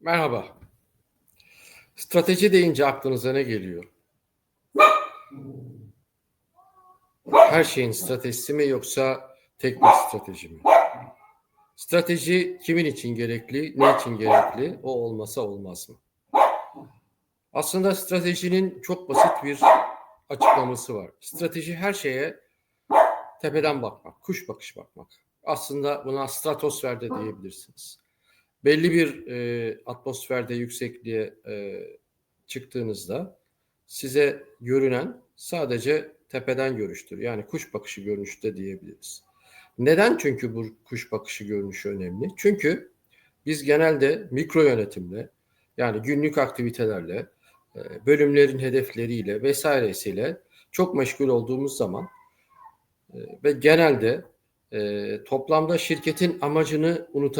Merhaba. Strateji deyince aklınıza ne geliyor? Her şeyin stratejisi mi yoksa tek bir strateji mi? Strateji kimin için gerekli, ne için gerekli, o olmasa olmaz mı? Aslında stratejinin çok basit bir açıklaması var. Strateji her şeye tepeden bakmak, kuş bakış bakmak. Aslında buna stratosferde diyebilirsiniz. Belli bir e, atmosferde yüksekliğe e, çıktığınızda size görünen sadece tepeden görüştür. Yani kuş bakışı görünüşte diyebiliriz. Neden çünkü bu kuş bakışı görünüşü önemli? Çünkü biz genelde mikro yönetimle yani günlük aktivitelerle, e, bölümlerin hedefleriyle vesairesiyle çok meşgul olduğumuz zaman e, ve genelde e, toplamda şirketin amacını unutan